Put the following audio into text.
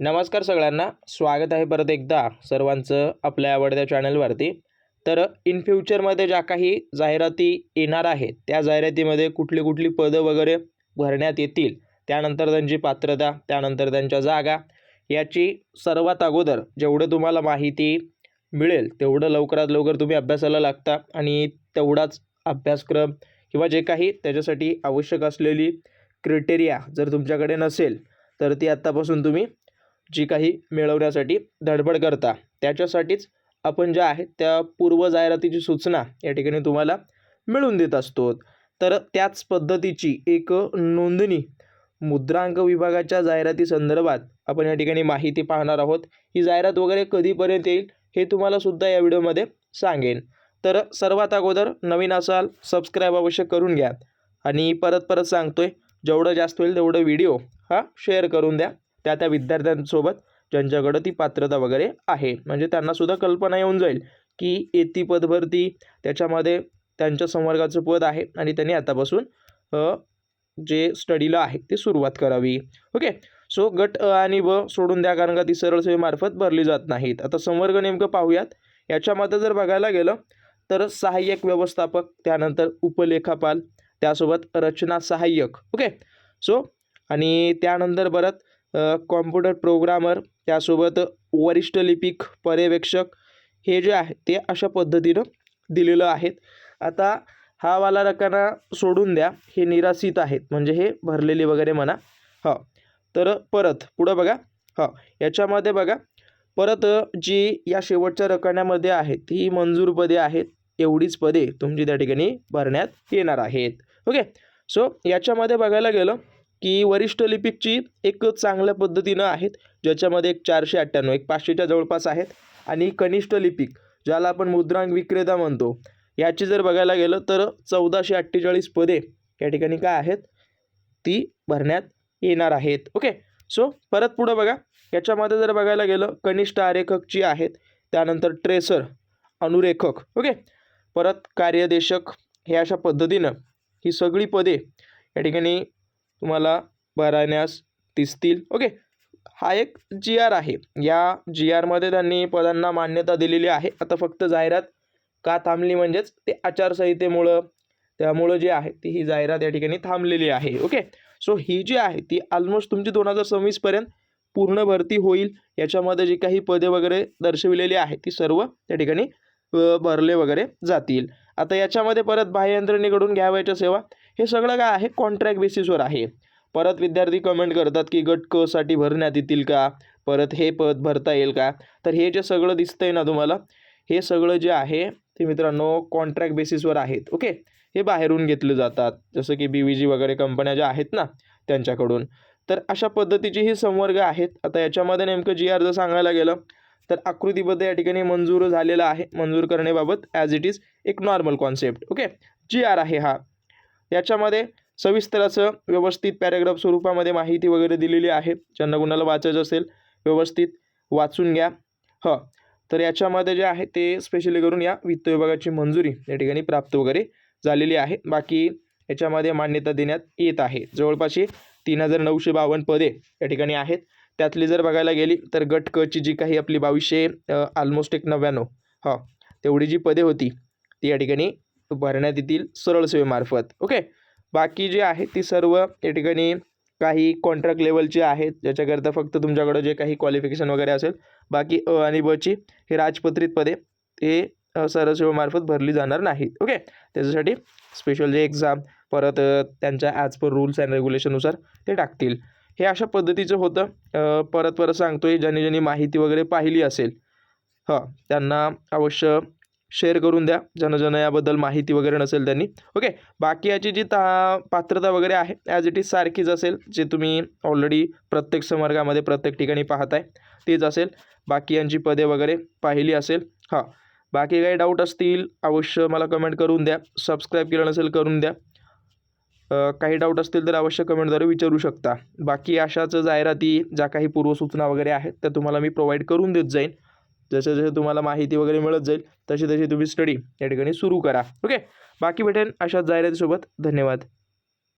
नमस्कार सगळ्यांना. स्वागत आहे परत एकदा सर्वांचं आपल्या आवडत्या चॅनलवरती. तर इन फ्युचरमध्ये ज्या काही जाहिराती येणार आहेत त्या जाहिरातीमध्ये कुठली कुठली पदं वगैरे भरण्यात येतील त्यानंतर त्यांची पात्रता त्यानंतर त्यांच्या जागा याची सर्वात अगोदर जेवढं तुम्हाला माहिती मिळेल तेवढं लवकरात लवकर तुम्ही अभ्यासाला लागता आणि तेवढाच अभ्यासक्रम किंवा जे काही त्याच्यासाठी आवश्यक असलेली क्रिटेरिया जर तुमच्याकडे नसेल तर ती आत्तापासून तुम्ही जी काही मिळवण्यासाठी धडपड करता. त्याच्यासाठीच आपण ज्या आहेत त्या पूर्व जाहिरातीची सूचना या ठिकाणी तुम्हाला मिळवून देत असतो तर त्याच पद्धतीची एक नोंदणी मुद्रांक विभागाच्या जाहिराती संदर्भात आपण या ठिकाणी माहिती पाहणार आहोत. ही जाहिरात वगैरे कधीपर्यंत येईल हे तुम्हाला सुद्धा या व्हिडिओमध्ये सांगेन. तर सर्वात अगोदर नवीन असाल सबस्क्राईब अवश्य करून घ्या. आणि परत परत सांगतोय जेवढं जास्त होईल तेवढं व्हिडिओ हा शेअर करून द्या. त्या त्या विद्यार्थ्यांसोबत ज्यांच्याकडं ती पात्रता वगैरे आहे. म्हणजे त्यांनासुद्धा कल्पना येऊन जाईल की येती पदभरती त्याच्यामध्ये त्यांच्या संवर्गाचं पद आहे आणि त्यांनी आतापासून जे स्टडीला आहे ते सुरुवात करावी. ओके? सो गट अ आणि ब सोडून द्या कारण का ती सरळ सेवेमार्फत भरली जात नाहीत. आता संवर्ग नेमकं पाहूयात. याच्यामध्ये जर बघायला गेलं तर सहाय्यक व्यवस्थापक त्यानंतर उपलेखापाल त्यासोबत रचना सहाय्यक. ओके? सो आणि त्यानंतर परत कॉम्प्युटर प्रोग्रामर त्यासोबत वरिष्ठ लिपिक पर्यवेक्षक हे जे आहे ते अशा पद्धतीनं दिलेलं आहेत. आता हा वाला रकाना सोडून द्या. हे निरासित आहेत. म्हणजे हे भरलेले वगैरे म्हणा. हो. तर परत पुढं बघा. हो. याच्यामध्ये बघा. परत जी या शेवटच्या रकान्यामध्ये आहेत ही मंजूर पदे आहेत एवढीच पदे तुमची त्या ठिकाणी भरण्यात येणार आहेत. ओके? सो याच्यामध्ये बघायला गेलं की वरिष्ठ लिपिकची एक चांगल्या पद्धतीनं आहेत ज्याच्यामध्ये एक चारशे अठ्ठ्याण्णव एक पाचशेच्या जवळपास आहेत. आणि कनिष्ठ लिपिक ज्याला आपण मुद्रांक विक्रेता म्हणतो याची जर बघायला गेलं तर चौदाशे अठ्ठेचाळीस पदे या ठिकाणी काय आहेत? ती भरण्यात येणार आहेत. ओके? सो परत पुढं बघा. याच्यामध्ये जर बघायला गेलं कनिष्ठ आरेखकची आहेत त्यानंतर ट्रेसर अनुरेखक. ओके? परत कार्यदेशक हे अशा पद्धतीनं ही सगळी पदे या ठिकाणी तुम्हाला भरण्यास दिसतील. ओके हा एक जी आर आहे. या जी आरमध्ये त्यांनी पदांना मान्यता दिलेली आहे. आता फक्त जाहिरात का थांबली म्हणजेच ते आचारसंहितेमुळं त्यामुळं जे आहे ती ही जाहिरात या ठिकाणी थांबलेली आहे. ओके सो ही जी आहे ती ऑलमोस्ट तुमची दोन हजार सव्वीसपर्यंत पूर्ण भरती होईल. याच्यामध्ये जी काही पदे वगैरे दर्शविलेली आहे ती सर्व त्या ठिकाणी भरले वगैरे जातील. आता याच्यामध्ये परत बाह्ययंत्रणेकडून घ्यावयाच्या सेवा हे सगळं काय आहे? कॉन्ट्रॅक्ट बेसिसवर आहे. परत विद्यार्थी कमेंट करतात की गट क साठी भरण्यात येतील का? परत हे पद भरता येईल का? तर हे जे सगळं दिसतंय ना तुम्हाला हे सगळं जे आहे ते मित्रांनो कॉन्ट्रॅक्ट बेसिसवर आहेत. ओके हे बाहेरून घेतले जातात. जसं की बी व्ही जी वगैरे कंपन्या ज्या आहेत ना त्यांच्याकडून. तर अशा पद्धतीचे हे संवर्ग आहेत. आता याच्यामध्ये नेमकं जी आर जर सांगायला गेलं तर आकृतीबद्ध या ठिकाणी मंजूर झालेला आहे. मंजूर करण्याबाबत ॲज इट इज एक normal concept okay G R आहे हा. याच्यामध्ये सविस्तर असं व्यवस्थित पॅरेग्राफ स्वरूपामध्ये माहिती वगैरे दिलेली आहे. ज्यांना कुणाला वाचायचं असेल व्यवस्थित वाचून घ्या. ह. तर याच्यामध्ये जे आहे ते स्पेशली करून या वित्त विभागाची मंजुरी या ठिकाणी प्राप्त वगैरे झालेली आहे. बाकी याच्यामध्ये मान्यता देण्यात येत आहे. जवळपास तीन हजार नऊशे बावन्न पदे या ठिकाणी आहेत. त्यातली जर बघायला गेली तर गट क ची जी काही आपली बावीसशे ऑलमोस्ट एक नव्याण्णव. हा. तेवढी जी पदे होती ती या ठिकाणी भरण्यात येतील सरळ सेवेमार्फत. ओके बाकी जे आहे ती सर्व या ठिकाणी काही कॉन्ट्रॅक्ट लेवलची आहेत. ज्याच्याकरता फक्त तुमच्याकडं जे काही क्वालिफिकेशन वगैरे असेल बाकी अ आणि बची हे राजपत्रित पदे ते सरळ सेवेमार्फत भरली जाणार नाहीत. ओके त्याच्यासाठी स्पेशल जे एक्झाम परत त्यांच्या ॲज पर रूल्स अँड रेग्युलेशननुसार ते टाकतील. हे अशा पद्धतीचं होतं. परत परत परत सांगतोय ज्यांनी ज्यांनी माहिती वगैरे पाहिली असेल हां त्यांना अवश्य शेअर करून द्या. ज्यांना ज्यांना याबद्दल माहिती वगैरे नसेल त्यांनी. ओके बाकी याची जी ता पात्रता वगैरे आहे ॲज इट इज सारखीच असेल जे तुम्ही ऑलरेडी प्रत्येक संवर्गामध्ये प्रत्येक ठिकाणी पाहताय तेच असेल. बाकी यांची पदे वगैरे पाहिली असेल. हां. बाकी काही डाऊट असतील अवश्य मला कमेंट करून द्या. सबस्क्राईब केलं नसेल करून द्या. काही डाऊट असतील तर अवश्य कमेंटद्वारे विचारू शकता. बाकी अशाच जाहिराती ज्या काही पूर्वसूचना वगैरे आहेत त्या तुम्हाला मी प्रोव्हाइड करून देत जाईन. जसं जसं तुम्हाला माहिती वगैरे मिळत जाईल तशी तशी तुम्ही स्टडी या ठिकाणी सुरू करा. ओके बाकी भेटेन अशाच जाहिरातीसोबत. धन्यवाद.